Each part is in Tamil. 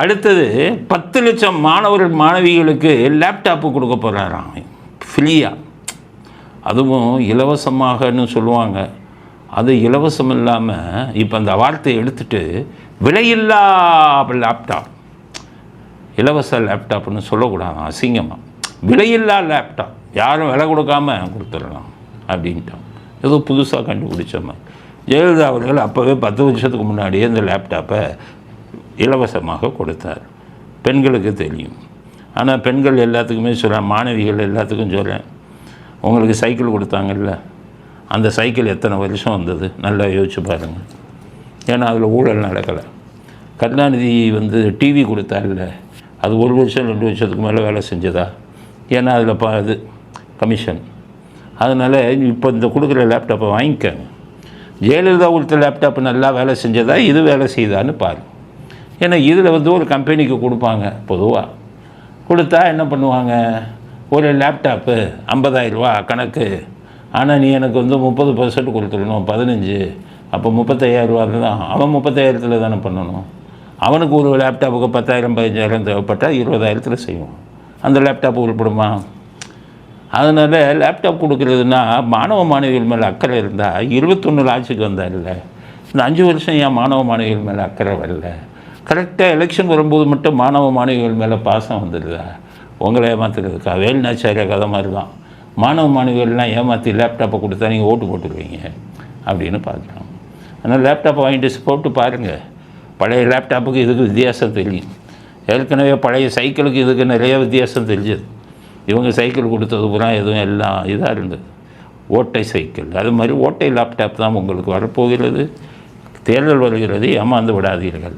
அடுத்தது பத்து லட்சம் மாணவர்கள் மாணவிகளுக்கு லேப்டாப்பு கொடுக்க போகிறாராம் ஃப்ரீயாக அதுவும் இலவசமாகன்னு சொல்லுவாங்க. அது இலவசம் இல்லாமல் இப்போ அந்த வார்த்தையை எடுத்துட்டு விலையில்லா லேப்டாப் இலவச லேப்டாப்னு சொல்லக்கூடாது அசிங்கமாக விலையில்லா லேப்டாப் யாரும் விலை கொடுக்காம கொடுத்துடலாம் அப்படின்ட்டான். ஏதோ புதுசாக கண்டுபிடிச்ச மாதிரி. ஜெயலலிதா அவர்கள் அப்போவே பத்து வருஷத்துக்கு முன்னாடியே இந்த லேப்டாப்பை இலவசமாக கொடுத்தார். பெண்களுக்கு தெரியும். ஆனால் பெண்கள் எல்லாத்துக்குமே சொல்கிறேன் மாணவிகள் எல்லாத்துக்கும் சொல்கிறேன் உங்களுக்கு சைக்கிள் கொடுத்தாங்கல்ல? அந்த சைக்கிள் எத்தனை வருஷம் வந்தது? நல்லா யோசிச்சு பாருங்கள் ஏன்னா அதில் ஊழல் நடக்கலை. கருணாநிதி வந்து டிவி கொடுத்தாருல்ல அது ஒரு வருஷம் ரெண்டு வருஷத்துக்கு மேலே வேலை செஞ்சதா? ஏன்னா அதில் பா இது கமிஷன். அதனால் இப்போ இந்த கொடுக்குற லேப்டாப்பை வாங்கிக்கோங்க. ஜெயலலிதா கொடுத்த லேப்டாப் நல்லா வேலை செஞ்சதா? இது வேலை செய்தான்னு பாருங்கள் ஏன்னா இதில் வந்து ஒரு கம்பெனிக்கு கொடுப்பாங்க பொதுவாக கொடுத்தா என்ன பண்ணுவாங்க? ஒரு லேப்டாப்பு ஐம்பதாயிரரூவா கணக்கு. ஆனால் நீ எனக்கு வந்து முப்பது பர்சன்ட் கொடுத்துடணும் பதினஞ்சு. அப்போ முப்பத்தையாயிரரூவா தான் அவன் முப்பத்தாயிரத்தில் தானே பண்ணணும். அவனுக்கு ஒரு லேப்டாப்புக்கு பத்தாயிரம் பதினஞ்சாயிரம் தேவைப்பட்டால் இருபதாயிரத்தில் செய்வோம் அந்த லேப்டாப் உருப்படுமா? அதனால் லேப்டாப் கொடுக்குறதுனா மாணவ மாணவிகள் மேலே அக்கறை இருந்தால் இருபத்தொன்று ஆட்சிக்கு வந்தார்ல இந்த அஞ்சு வருஷம் ஏன் மாணவ மாணவிகள் மேலே அக்கறை வரல? கரெக்டாக எலெக்ஷன் வரும்போது மட்டும் மாணவ மாணவிகள் மேலே பாசம் வந்துடுதா உங்களை ஏமாத்துறதுக்கா? வேலுநாச்சாரிய கதை மாதிரி தான் மாணவ மாணவிகள்லாம் ஏமாற்றி லேப்டாப்பை கொடுத்தா நீங்கள் ஓட்டு போட்டுருவீங்க அப்படின்னு பார்க்குறோம் ஆனால் லேப்டாப்பை வாங்கிட்டு போட்டு பாருங்கள் பழைய லேப்டாப்புக்கு இதுக்கு வித்தியாசம் தெரியும். ஏற்கனவே பழைய சைக்கிளுக்கு இதுக்கு நிறைய வித்தியாசம் தெரிஞ்சது. இவங்க சைக்கிள் கொடுத்தது பூரா எதுவும் எல்லாம் இதாக இருந்தது. ஓட்டை சைக்கிள் அது மாதிரி ஓட்டை லேப்டாப் தான் உங்களுக்கு வரப்போகிறது. தேர்தல் வருகிறது. ஏமாந்து விடாதீர்கள்.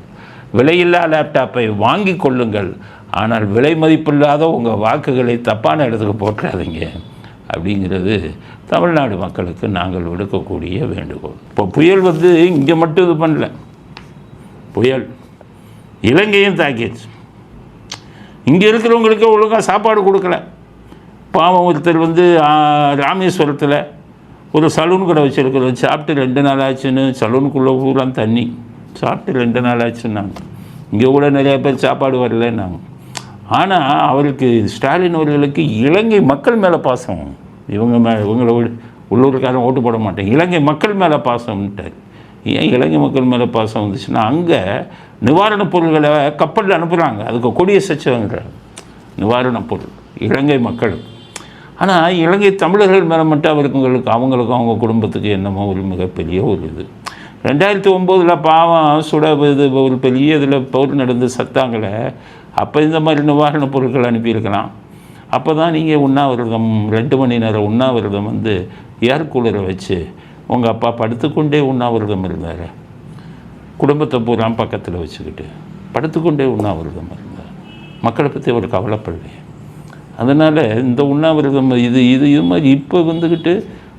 விலையில்லா லேப்டாப்பை வாங்கி கொள்ளுங்கள். ஆனால் விலை மதிப்பில்லாத உங்கள் வாக்குகளை தப்பான இடத்துக்கு போட்டுறாதீங்க அப்படிங்கிறது தமிழ்நாடு மக்களுக்கு நாங்கள் விடுக்கக்கூடிய வேண்டுகோள். இப்போ புயல் வந்து இங்கே மட்டும் இது பண்ணல. புயல். இலங்கையும் தாக்கிடுச்சு. இங்கே இருக்கிறவங்களுக்கு ஒழுங்காக சாப்பாடு கொடுக்கல. பாவம் ஒருத்தர் வந்து ராமேஸ்வரத்தில் ஒரு சலூன் கடை வச்சுருக்கிறோம் சாப்பிட்டு ரெண்டு நாள் ஆச்சுன்னு சலூனுக்குள்ளே பூரா தண்ணி. சாப்பிட்டு ரெண்டு நாள் ஆச்சுன்னாங்க இங்கே கூட நிறைய பேர் சாப்பாடு வரலன்னாங்க. ஆனால் அவருக்கு ஸ்டாலின் அவர்களுக்கு இலங்கை மக்கள் மேலே பாசம். இவங்க மே இவங்களை விட உள்ளூர்காரன் ஓட்டு போட மாட்டேன். இலங்கை மக்கள் மேலே பாசம்ன்ட்டார். ஏன் இலங்கை மக்கள் மேலே பாசம் வந்துச்சுன்னா அங்கே நிவாரணப் பொருள்களை கப்பலில் அனுப்புகிறாங்க அதுக்கு கொடியை சச்சவங்கிறாங்க நிவாரணப் பொருள். இலங்கை மக்களுக்கு ஆனால் இலங்கை தமிழர்கள் மேலே மட்டும் அவருக்கு அவங்களுக்கும் அவங்க குடும்பத்துக்கு என்னமோ ஒரு மிகப்பெரிய ஒரு இது. ரெண்டாயிரத்தி ஒம்போதில் பாவம் சுட இது ஒரு பெரிய இதில் போர் நடந்து சத்தாங்களே அப்போ இந்த மாதிரி நிவாரணப் பொருட்கள் அனுப்பியிருக்கலாம். அப்போ தான் நீங்கள் உண்ணாவிரதம் ரெண்டு மணி நேரம் உண்ணாவிரதம் வந்து ஏர் கூலரை வச்சு உங்கள் அப்பா படுத்துக்கொண்டே உண்ணாவிரதம் இருந்தார். குடும்பத்தை பூரா பக்கத்தில் வச்சுக்கிட்டு படுத்துக்கொண்டே உண்ணாவிரதம் இருந்தார். மக்களை பற்றி அவர் கவலைப்படலையே. அதனால் இந்த உண்ணாவிரதம் இது இது இது மாதிரி இப்போ வந்துக்கிட்டு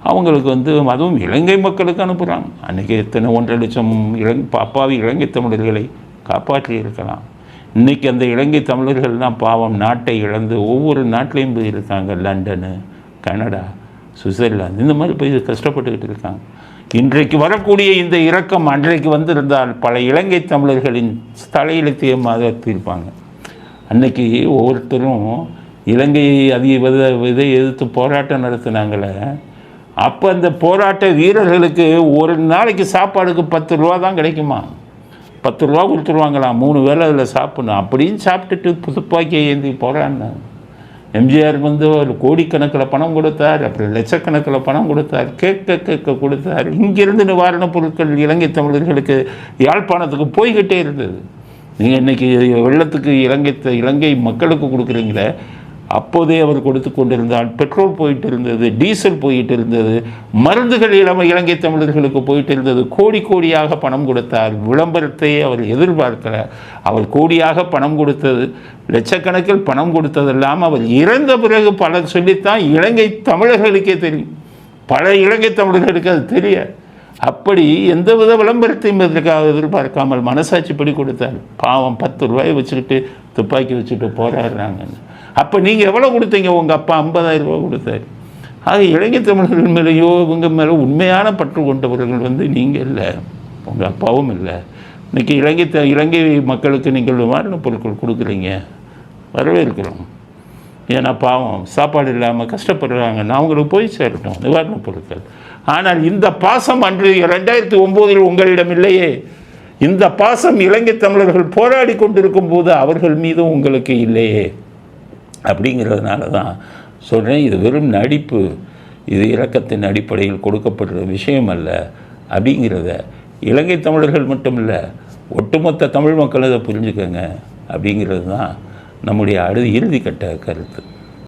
அவங்களுக்கு வந்து அதுவும் இலங்கை மக்களுக்கு அனுப்புகிறாங்க அன்றைக்கி எத்தனை ஒன்றரை லட்சம் இலங் அப்பாவி இலங்கை தமிழர்களை காப்பாற்றி இருக்கலாம். இன்றைக்கி அந்த இலங்கை தமிழர்கள் தான் பாவம் நாட்டை இழந்து ஒவ்வொரு நாட்டிலையும் போய் இருக்காங்க. லண்டனு கனடா சுவிட்சர்லாந்து இந்த மாதிரி போய் கஷ்டப்பட்டுக்கிட்டு இருக்காங்க. இன்றைக்கு வரக்கூடிய இந்த இரக்கம் அன்றைக்கு வந்திருந்தால் பல இலங்கை தமிழர்களின் தலையெழுத்தியமாக இருப்பாங்க அன்னைக்கு ஒவ்வொருத்தரும் இலங்கை அதிக வித இதை எதிர்த்து போராட்டம் நடத்தினாங்களே அப்போ அந்த போராட்ட வீரர்களுக்கு ஒரு நாளைக்கு சாப்பாடுக்கு பத்து ரூபா தான் கிடைக்குமா? பத்து ரூபா கொடுத்துருவாங்களாம் மூணு வேளை அதில் சாப்பிடணும். அப்படின்னு சாப்பிட்டுட்டு துப்பாக்கியை ஏந்தி போராடினாங்க எம்ஜிஆர் வந்து ஒரு கோடிக்கணக்கில் பணம் கொடுத்தார் அப்புறம் லட்சக்கணக்கில் பணம் கொடுத்தார் கேட்க கேட்க கொடுத்தார். இங்கிருந்து நிவாரணப் பொருட்கள் இலங்கை தமிழர்களுக்கு யாழ்ப்பாணத்துக்கு போய்கிட்டே இருந்தது. நீங்கள் இன்றைக்கி வெள்ளத்துக்கு இலங்கை இலங்கை மக்களுக்கு கொடுக்குறீங்களே அப்போதே அவர் கொடுத்து கொண்டிருந்தால் பெட்ரோல் போயிட்டு இருந்தது டீசல் போயிட்டு இருந்தது மருந்துகள் இளம இலங்கை தமிழர்களுக்கு போயிட்டு இருந்தது கோடி கோடியாக பணம் கொடுத்தார். விளம்பரத்தை அவர் எதிர்பார்க்கல. அவர் கோடியாக பணம் கொடுத்தது லட்சக்கணக்கில் பணம் கொடுத்ததெல்லாம் அவர் இறந்த பிறகு பலர் சொல்லித்தான் இலங்கை தமிழர்களுக்கே தெரியும். பல இலங்கை தமிழர்களுக்கு அது தெரியாது. அப்படி எந்தவித விளம்பரத்தையும் இதற்காக எதிர்பார்க்காமல் மனசாட்சிப்படி கொடுத்தார். பாவம் பத்து ரூபாயை வச்சுக்கிட்டு துப்பாக்கி வச்சுட்டு போராடுறாங்கன்னு. அப்போ நீங்கள் எவ்வளோ கொடுத்தீங்க? உங்கள் அப்பா ஐம்பதாயிரம் ரூபா கொடுத்தாரு. ஆக இலங்கை தமிழர்கள் மேலேயோ இவங்க மேலே உண்மையான பற்று கொண்டவர்கள் வந்து நீங்கள் இல்லை. உங்கள் அப்பாவும் இல்லை. இன்றைக்கி இலங்கை த இலங்கை மக்களுக்கு நீங்கள் நிவாரணப் பொருட்கள் கொடுக்குறீங்க. வரவேற்கிறோம். ஏன்னா பாவம் சாப்பாடு இல்லாமல் கஷ்டப்படுறாங்க. நான் அவங்களுக்கு போய் சேரட்டும் நிவாரணப் பொருட்கள். ஆனால் இந்த பாசம் அன்று ரெண்டாயிரத்தி ஒம்போதில் உங்களிடம் இல்லையே. இந்த பாசம் இலங்கை தமிழர்கள் போராடி கொண்டிருக்கும் போது அவர்கள் மீதும் உங்களுக்கு இல்லையே. அப்படிங்கிறதுனால தான் சொல்கிறேன் இது வெறும் நடிப்பு இது இலக்கத்தின் அடிப்படையில் கொடுக்கப்படுற விஷயம் அல்ல அப்படிங்கிறத. இலங்கை தமிழர்கள் மட்டும் இல்லை ஒட்டுமொத்த தமிழ் மக்கள் அதை புரிஞ்சுக்கோங்க அப்படிங்கிறது தான் நம்முடைய அடு இறுதிக்கட்ட கருத்து.